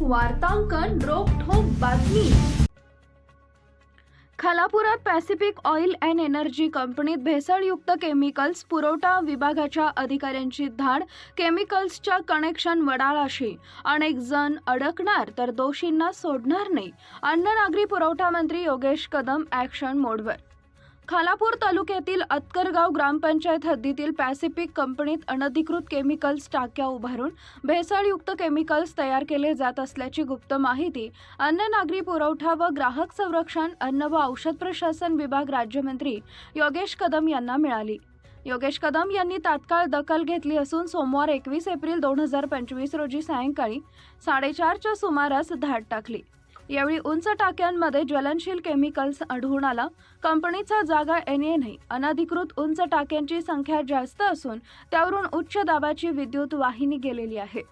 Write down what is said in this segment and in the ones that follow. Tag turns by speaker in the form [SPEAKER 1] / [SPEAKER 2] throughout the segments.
[SPEAKER 1] वार्तांकन रोखोक बातमी. खालापुरात पॅसिफिक ऑइल अँड एनर्जी कंपनीत भेसळयुक्त केमिकल्स पुरवठा विभागाच्या अधिकाऱ्यांची धाड केमिकल्सच्या कनेक्शन वडाळाशी. अनेक जण अडकणार तर दोषींना सोडणार नाही. अन्न नागरी पुरवठा मंत्री योगेश कदम ॲक्शन मोडवर. खालापूर तालुक्यातील अतकरगाव ग्रामपंचायत हद्दीतील पॅसिफिक कंपनीत अनधिकृत केमिकल्स टाक्या उभारून भेसळयुक्त केमिकल्स तयार केले जात असल्याची गुप्त माहिती अन्न नागरी पुरवठा व ग्राहक संरक्षण अन्न व औषध प्रशासन विभाग राज्यमंत्री योगेश कदम यांना मिळाली. योगेश कदम यांनी तात्काळ दखल घेतली असून सोमवार एकवीस एप्रिल दोन हजार पंचवीस रोजी सायंकाळी साडेचारच्या सुमारास धाड टाकली. यावेळी उंच टाक्यांमध्ये ज्वलनशील केमिकल्स आढळून आला. कंपनीचा जागा एनए नाही. अनधिकृत उंच टाक्यांची संख्या जास्त असून त्यावरून उच्च दाबाची विद्युत वाहिनी गेलेली आहे.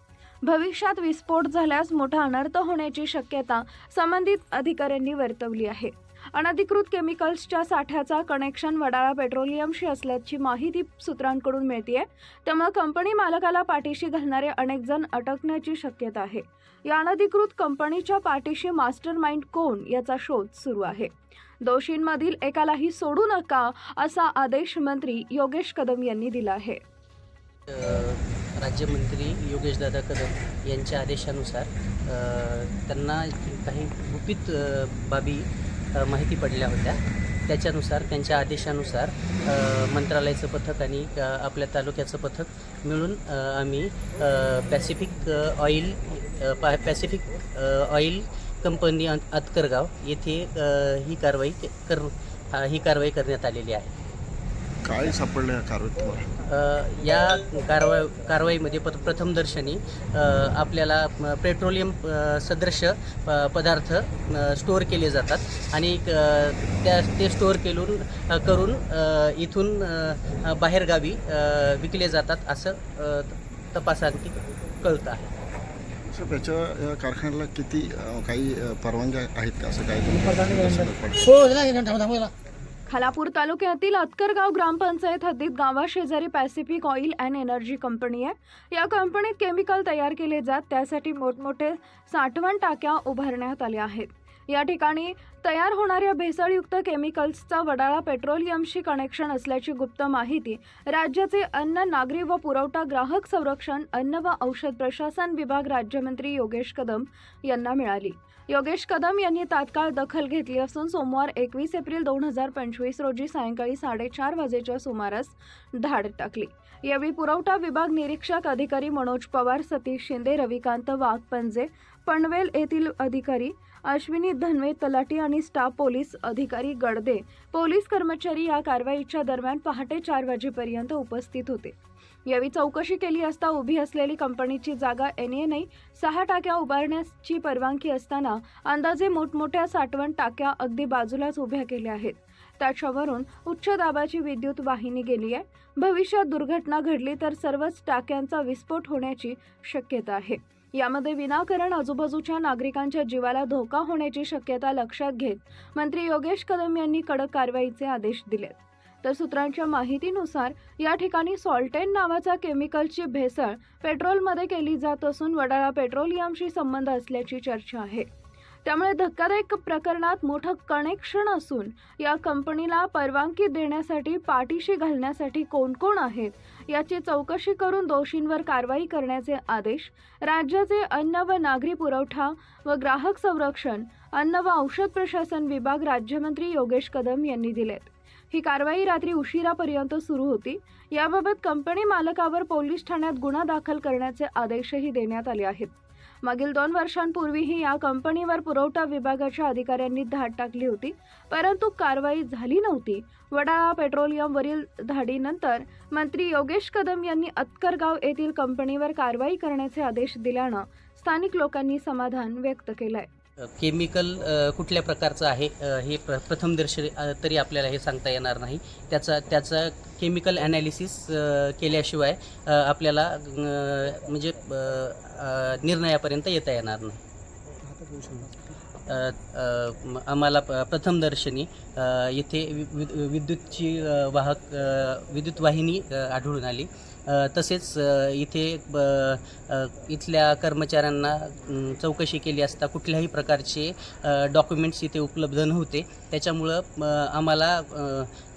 [SPEAKER 1] भविष्यात विस्फोट झाल्यास मोठा अनर्थ होण्याची शक्यता संबंधित अधिकाऱ्यांनी वर्तवली आहे. अनधिकृत केमिकल्सच्या साठ्याचा कनेक्शन वडाळा पेट्रोलियमशी असल्याची माहिती सूत्रांकडून मिळतीये. त्यामुळे कंपनी मालकाला पाठीशी घालणारे अनेक जण अटकण्याची शक्यता आहे. या अनधिकृत कंपनीच्या पाठीशी मास्टर माइंड कोण याचा शोध सुरू आहे. दोषींमधील एकालाही सोडू नका असा आदेश मंत्री योगेश कदम यांनी दिला आहे.
[SPEAKER 2] राज्यमंत्री योगेशदादा कदम यांच्या आदेशानुसार त्यांना काही गुपित बाबी माहिती पडल्या होत्या. त्याच्यानुसार त्यांच्या आदेशानुसार मंत्रालयाचं पथक आणि आपल्या तालुक्याचं पथक मिळून आम्ही Pacific oil Pacific oil company Atkargaon येथे ही कारवाई कर ही कारवाई करण्यात आलेली आहे.
[SPEAKER 3] काय सापडलं कारवाईत तुम्हाला?
[SPEAKER 2] या कारवा कारवाईमध्ये प प्रथमदर्शनी आपल्याला पेट्रोलियम प पदार्थ स्टोअर केले जातात. आणि त्या ते स्टोअर केलून करून इथून बाहेरगावी विकले जातात असं तपासांती कळतं आहे.
[SPEAKER 3] सर त्याच्या या कारखान्याला किती काही परवानग्या आहेत का? असं काय? तुम्ही
[SPEAKER 1] खालापूर तालुक्यातील अतकरगाव ग्रामपंचायत हद्दीत गावाशेजारी Pacific oil and energy company आहे. या कंपनीत केमिकल तयार केले जात त्यासाठी मोठमोठे साठवण टाक्या उभारण्यात आल्या आहेत. या ठिकाणी तयार होणाऱ्या भेसळयुक्त केमिकल्सचा वडाळा पेट्रोलियमशी कनेक्शन असल्याची गुप्त माहिती राज्याचे अन्न नागरी व पुरवठा ग्राहक संरक्षण अन्न व औषध प्रशासन विभाग राज्यमंत्री योगेश कदम यांना मिळाली. योगेश कदम यांनी तात्काळ दखल घेतली असून सोमवार एकवीस एप्रिल दोन हजार पंचवीस रोजी सायंकाळी साडेचार वाजेच्या सुमारास धाड टाकली. यावेळी पुरवठा विभाग निरीक्षक अधिकारी मनोज पवार सतीश शिंदे रविकांत वाघपंजे पनवेल येथील अधिकारी अश्विनी धनवे तलाटी आणि स्टाफ पोलीस अधिकारी गडदे. पोलीस कर्मचारी या कारवाईच्या दरम्यान पहाटे चार वाजेपर्यंत उपस्थित होते. यावेळी चौकशी केली असता उभी असलेली कंपनीची जागा एन ए नाही सहा टाक्या उभारण्याची परवानगी असताना अंदाजे मोठमोठ्या साठवण टाक्या अगदी बाजूलाच उभ्या केल्या आहेत. त्याच्यावरून उच्च दाबाची विद्युत वाहिनी गेली आहे. भविष्यात दुर्घटना घडली तर सर्वच टाक्यांचा विस्फोट होण्याची शक्यता आहे. यामध्ये विनाकारण आजूबाजूच्या नागरिकांच्या जीवाला धोका होण्याची शक्यता लक्षात घेत मंत्री योगेश कदम यांनी कडक कारवाईचे आदेश दिलेत. तर सूत्रांच्या माहितीनुसार या ठिकाणी सॉल्टेन नावाचा केमिकलची भेसळ पेट्रोलमध्ये केली जात असून वडाळा पेट्रोलियमशी संबंध असल्याची चर्चा आहे. त्यामुळे धक्कादायक प्रकरणात मोठं कनेक्शन असून या कंपनीला परवानगी देण्यासाठी पाठीशी घालण्यासाठी कोण कोण आहेत याची चौकशी करून दोषींवर कारवाई करण्याचे आदेश राज्याचे अन्न व नागरी पुरवठा व ग्राहक संरक्षण अन्न व औषध प्रशासन विभाग राज्यमंत्री योगेश कदम यांनी दिलेत. ही कारवाई रात्री उशिरापर्यंत सुरू होती. याबाबत कंपनी मालकावर पोलीस ठाण्यात गुन्हा दाखल करण्याचे आदेशही देण्यात आले आहेत. मागील दोन वर्षांपूर्वीही या कंपनीवर पुरवठा विभागाच्या अधिकाऱ्यांनी धाड टाकली होती. परंतु कारवाई झाली नव्हती. वडाळा पेट्रोलियमवरील धाडीनंतर मंत्री योगेश कदम यांनी अतकरगाव येथील कंपनीवर कारवाई करण्याचे आदेश दिल्यानं स्थानिक लोकांनी समाधान व्यक्त केलंय.
[SPEAKER 2] केमिकल कुठल्या प्रकारचं आहे हे प्र प्रथमदर्शनी तरी आपल्याला हे सांगता येणार नाही. त्याचा त्याचा केमिकल ॲनालिसिस केल्याशिवाय आपल्याला म्हणजे निर्णयापर्यंत येता येणार नाही. आम्हाला प- प्रथमदर्शनी येथे विद्युतची वाहक विद्युत वाहिनी आढळून आली. तसेच इथे इथल्या कर्मचाऱ्यांना चौकशी केली असता कुठल्याही प्रकारचे डॉक्युमेंट्स इथे उपलब्ध नव्हते. त्याच्यामुळं आम्हाला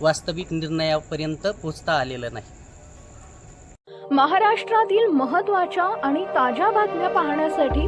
[SPEAKER 2] वास्तविक निर्णयापर्यंत पोचता आलेलं नाही.
[SPEAKER 1] महाराष्ट्रातील महत्त्वाच्या आणि ताज्या बातम्या पाहण्यासाठी